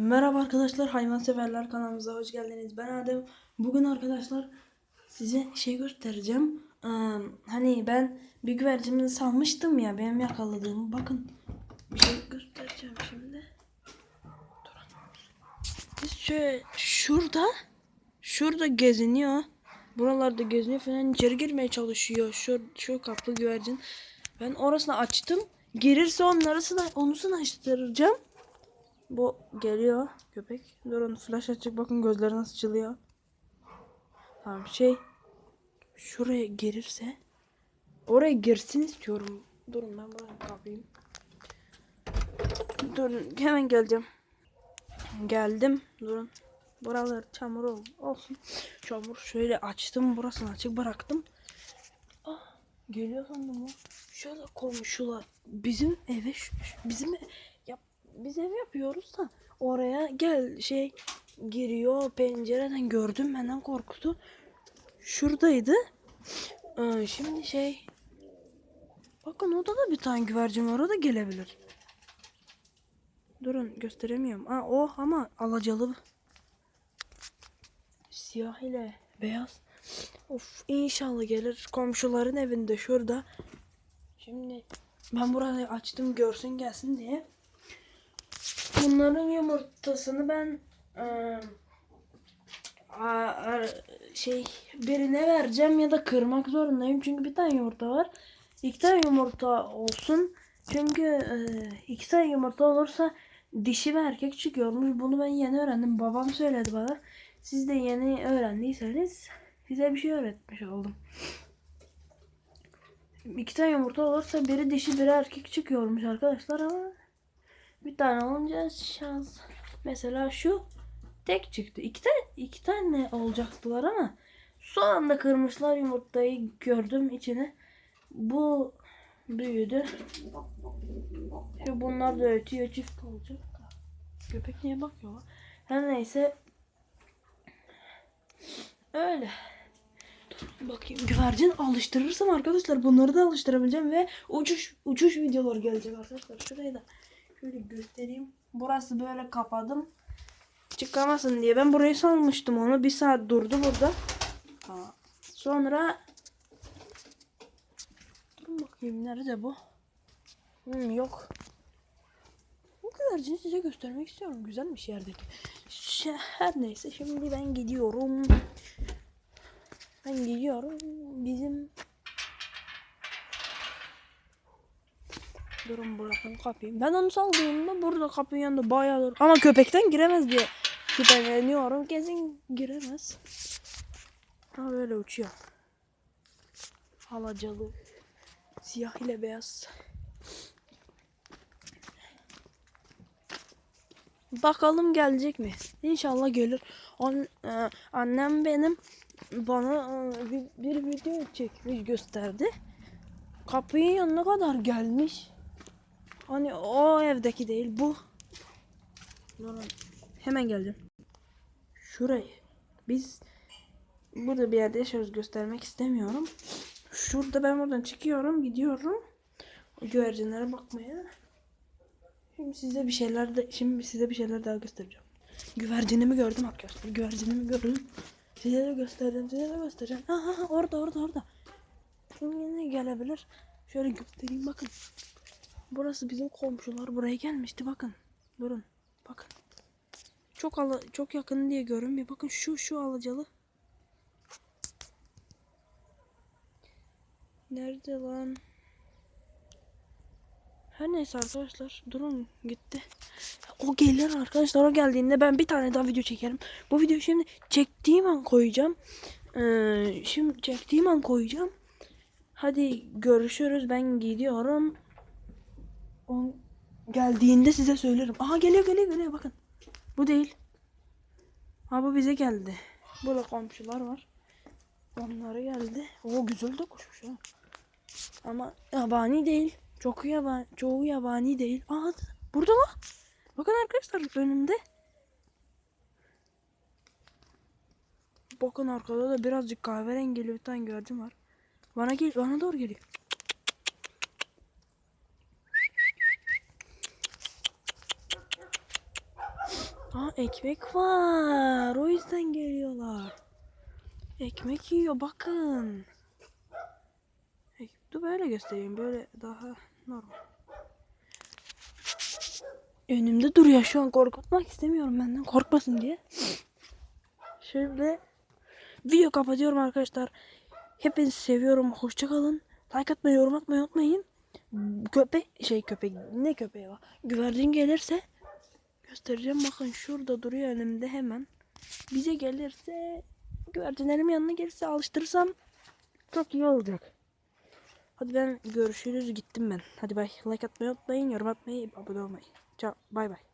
Merhaba arkadaşlar hayvanseverler kanalımıza hoş geldiniz. Ben Adem. Bugün arkadaşlar size şey göstereceğim. Ee, hani ben bir güvercimi salmıştım ya benim yakaladığım. Bakın bir şey göstereceğim şimdi. Şöyle şurada şurada geziniyor. Buralarda geziniyor falan içeri girmeye çalışıyor. Şu şu kaplı güvercin. Ben orasını açtım. Girirse onları sına onu sınaştıracağım. Bu geliyor köpek. Durun flash açık bakın gözleri nasıl açılıyor. Tamam şey şuraya girirse oraya girsin istiyorum. Durun ben burayı kapayım. Durun hemen geleceğim. Geldim. Durun. Buralar çamur ol- olsun. Çamur şöyle açtım burasını açık bıraktım. Ah geliyor sandım ya. Şöyle komşular bizim eve bizim biz ev yapıyoruz da oraya gel şey giriyor pencereden gördüm benden korktu. Şuradaydı. Ee, şimdi şey bakın orada da bir tane güvercin var o da gelebilir. Durun gösteremiyorum. Ha o ama alacalı. Siyah ile beyaz. Of inşallah gelir. Komşuların evinde şurada. Şimdi ben burayı açtım görsün gelsin diye. Bunların yumurtasını ben eee, a- a- şey birine vereceğim ya da kırmak zorundayım. Çünkü bir tane yumurta var. İki tane yumurta olsun. Çünkü eee, iki tane yumurta olursa dişi ve erkek çıkıyormuş. Bunu ben yeni öğrendim. Babam söyledi bana. Siz de yeni öğrendiyseniz size bir şey öğretmiş oldum. İki tane yumurta olursa biri dişi biri erkek çıkıyormuş arkadaşlar ama bir tane olunca şans. Mesela şu tek çıktı. İki tane, iki tane olacaktılar ama son anda kırmışlar yumurtayı gördüm içine. Bu büyüdü. Şu bunlar da ötüyor çift olacak. Köpek niye bakıyor? Her neyse. Öyle. Bakayım. Güvercin alıştırırsam arkadaşlar bunları da alıştırabileceğim ve uçuş uçuş videoları gelecek arkadaşlar. Şurayı da şöyle göstereyim. Burası böyle kapadım. Çıkamasın diye. Ben burayı salmıştım onu. Bir saat durdu burada. Sonra Dur bakayım nerede bu? Hmm, yok. Bu güvercini size göstermek istiyorum. Güzelmiş yerdeki. Şey, her neyse şimdi ben gidiyorum. Ben gidiyorum. Bizim Durun bırakın kapıyı. Ben onu saldığımda burada kapının yanında bayağı dur. Ama köpekten giremez diye şüpheleniyorum. Kesin giremez. Ha böyle uçuyor. Alacalı. Siyah ile beyaz. Bakalım gelecek mi? İnşallah gelir. An- e, annem benim bana e, bir, bir video çekmiş gösterdi. Kapının yanına kadar gelmiş. Hani o evdeki değil bu. Hemen geldim. Şurayı. Biz burada bir yerde yaşıyoruz göstermek istemiyorum. Şurada ben buradan çıkıyorum gidiyorum. O güvercinlere bakmaya. Şimdi size bir şeyler de şimdi size bir şeyler daha göstereceğim. Güvercinimi gördüm arkadaşlar. Güvercinimi gördüm. Size de gösterdim. Size de göstereceğim. Aha, orada orada orada. Şimdi yine gelebilir. Şöyle göstereyim bakın. Burası bizim komşular buraya gelmişti bakın. Durun. Bakın. Çok ala, çok yakın diye görünmüyor. Bakın şu şu alacalı. Nerede lan? Her neyse arkadaşlar durun gitti. O gelir arkadaşlar o geldiğinde ben bir tane daha video çekerim. Bu videoyu şimdi çektiğim an koyacağım. Ee, şimdi çektiğim an koyacağım. Hadi görüşürüz ben gidiyorum. O geldiğinde size söylerim. Aha geliyor geliyor geliyor bakın. Bu değil. Ha bu bize geldi. Burada komşular var. Onlara geldi. O güzel de kuşmuş ha. Ama yabani değil. Çok yabani, çoğu yabani değil. Aa burada mı? Bakın arkadaşlar önümde. Bakın arkada da birazcık kahverengi bir tane gördüm var. Bana gel, bana doğru geliyor. Aa ekmek var. O yüzden geliyorlar. Ekmek yiyor bakın. Dur böyle göstereyim. Böyle daha normal. Önümde duruyor şu an korkutmak istemiyorum benden korkmasın diye. Şimdi video kapatıyorum arkadaşlar. Hepinizi seviyorum. Hoşça kalın. Like atmayı, yorum atmayı unutmayın. Köpek şey köpek ne köpeği var? Güvercin gelirse göstereceğim. Bakın şurada duruyor önümde hemen. Bize gelirse güvercinlerim yanına gelirse alıştırırsam çok iyi olacak. Hadi ben görüşürüz gittim ben. Hadi bay. Like atmayı unutmayın, yorum atmayı, abone olmayı. Ciao. Bay bay.